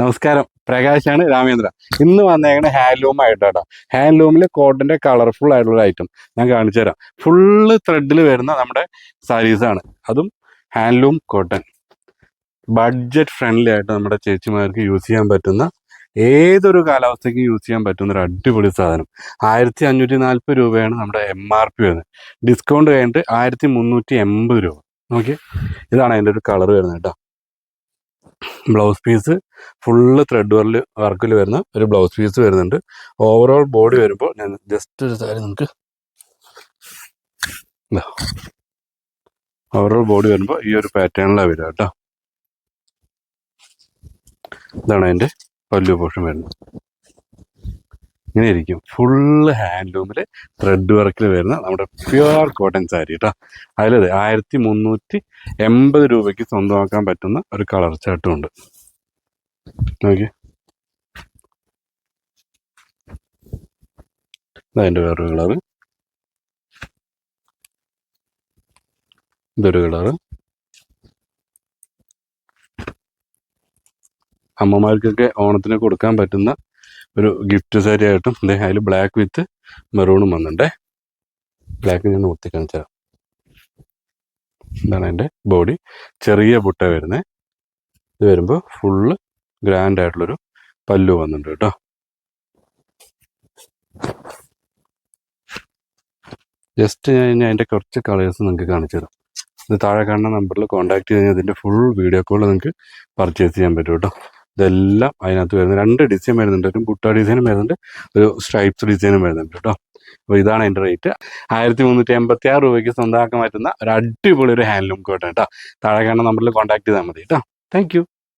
നമസ്കാരം. പ്രകാശാണ് രാമേന്ദ്ര. ഇന്ന് വന്നേക്കണ ഹാൻഡ്ലൂം ആയിട്ടാട്ടോ. ഹാൻഡ്ലൂമിൽ കോട്ടന്റെ കളർഫുൾ ആയിട്ടുള്ള ഐറ്റം ഞാൻ കാണിച്ചു തരാം. ഫുള്ള് ത്രെഡിൽ വരുന്ന നമ്മുടെ സാരീസാണ് അതും ഹാൻഡ്ലൂം കോട്ടൺ ബഡ്ജറ്റ് ഫ്രണ്ട്ലി ആയിട്ട് നമ്മുടെ ചേച്ചിമാർക്ക് യൂസ് ചെയ്യാൻ പറ്റുന്ന ഏതൊരു കാലാവസ്ഥയ്ക്ക് യൂസ് ചെയ്യാൻ പറ്റുന്ന ഒരു അടിപൊളി സാധനം. ആയിരത്തി അഞ്ഞൂറ്റി നാൽപ്പത് രൂപയാണ് നമ്മുടെ എം ആർ പി വരുന്നത്. ഡിസ്കൗണ്ട് കഴിഞ്ഞിട്ട് ആയിരത്തി മുന്നൂറ്റി എൺപത് രൂപ. ഓക്കെ ഇതാണ് അതിന്റെ ഒരു കളർ വരുന്നത് കേട്ടോ. ബ്ലൗസ് പീസ് ഫുള്ള് ത്രെഡ് വർക്കിൽ വർക്കിൽ വരുന്ന ഒരു ബ്ലൗസ് പീസ് വരുന്നുണ്ട്. ഓവറോൾ ബോഡി വരുമ്പോൾ ഞാൻ ജസ്റ്റ് ഒരു സാരി നമുക്ക് ഓവറോൾ ബോഡി വരുമ്പോൾ ഈ ഒരു പാറ്റേണിലാണ് വരിക കേട്ടോ. ഇതാണ് അതിന്റെ പല്ലു പോർഷൻ വരുന്നത്. ഇങ്ങനെ ഇരിക്കും ഫുള്ള് ഹാൻഡ്ലൂമിൽ ത്രെഡ് വർക്കിൽ വരുന്ന നമ്മുടെ പ്യുവർ കോട്ടൺ സാരി കേട്ടോ അതിലത് ആയിരത്തി മുന്നൂറ്റി എൺപത് രൂപയ്ക്ക് സ്വന്തമാക്കാൻ പറ്റുന്ന ഒരു കളർ ചാർട്ടും ഉണ്ട്. നോക്കി അതിന്റെ വേറൊരു കളറ് ഇതൊരു കളറ് അമ്മമാർക്കൊക്കെ ഓണത്തിന് കൊടുക്കാൻ പറ്റുന്ന ഒരു ഗിഫ്റ്റ് സാരി ആയിട്ടും അദ്ദേഹം അതിൽ ബ്ലാക്ക് വിത്ത് മെറൂണും വന്നിട്ടുണ്ടേ ബ്ലാക്ക് ഞാൻ ഒത്തി കാണിച്ചു തരാം. ഇതാണ് എന്റെ ബോഡി ചെറിയ പുട്ട വരുന്നത് ഇത് വരുമ്പോൾ ഫുള്ള് ഗ്രാൻഡ് ആയിട്ടുള്ളൊരു പല്ലു വന്നിട്ടുണ്ട് കേട്ടോ. ജസ്റ്റ് ഞാൻ ഇനി അതിന്റെ കുറച്ച് കളേഴ്സ് നിങ്ങൾക്ക് കാണിച്ചു തരാം. ഇത് താഴെ കാണുന്ന നമ്പറിൽ കോൺടാക്ട് ചെയ്ത് കഴിഞ്ഞാൽ അതിന്റെ ഫുൾ വീഡിയോ കോൾ നിങ്ങൾക്ക് പർച്ചേസ് ചെയ്യാൻ പറ്റും കേട്ടോ. ഇതെല്ലാം അതിനകത്ത് വരുന്നത്. രണ്ട് ഡിസൈൻ വരുന്നുണ്ട്. ഒരു ബുട്ട ഡിസൈനും വരുന്നുണ്ട്. ഒരു സ്ട്രൈപ്സ് ഡിസൈനും വരുന്നുണ്ട് കേട്ടോ അപ്പോൾ ഇതാണ് അതിന്റെ റേറ്റ് ആയിരത്തി മുന്നൂറ്റി എൺപത്തി ആറ് രൂപയ്ക്ക് സ്വന്തമാക്കാൻ പറ്റുന്ന ഒരു അടിപൊളി ഒരു ഹാൻഡ്ലൂം കേട്ടോ കേട്ടോ താഴെ കാണുന്ന നമ്പറിൽ കോൺടാക്ട് ചെയ്താൽ മതി കേട്ടോ താങ്ക്